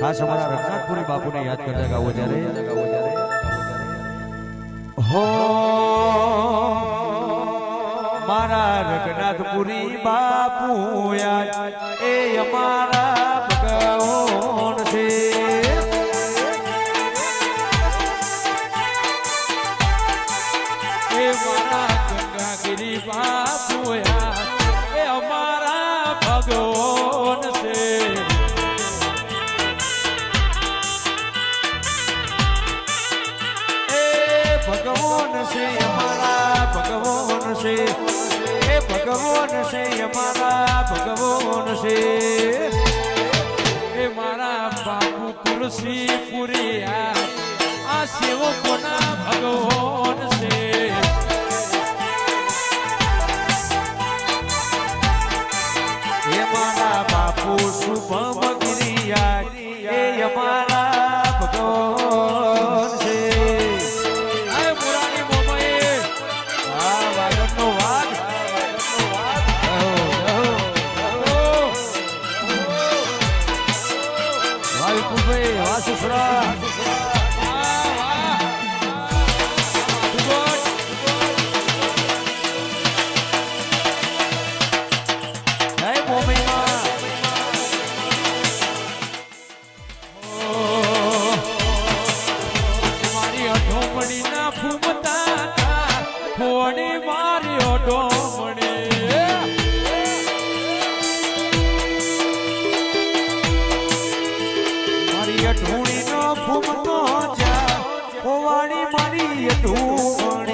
ખાસ અમારા રઘનાથપુરી બાપુને યાદ કરતા ગાવો ત્યારે હો, મારા રઘનાથપુરી બાપુ યાદ, એ અમારા ભગવાન છે. મારા ગંગાગીરી બાપુયા એ છે અમારા ભગવાન છે. એ ભગવાન છે અમારા ભગવાન છે. એ મારા બાપુ તુલસી પુરી આ સેવકોના ભગવાન. વાહ સુસરા મારી અઢોમણી ના ફૂમતા મારી અઢોમણી અઢૂણી નો ફૂમતો જા. ઓવાળી મારી અઢૂણી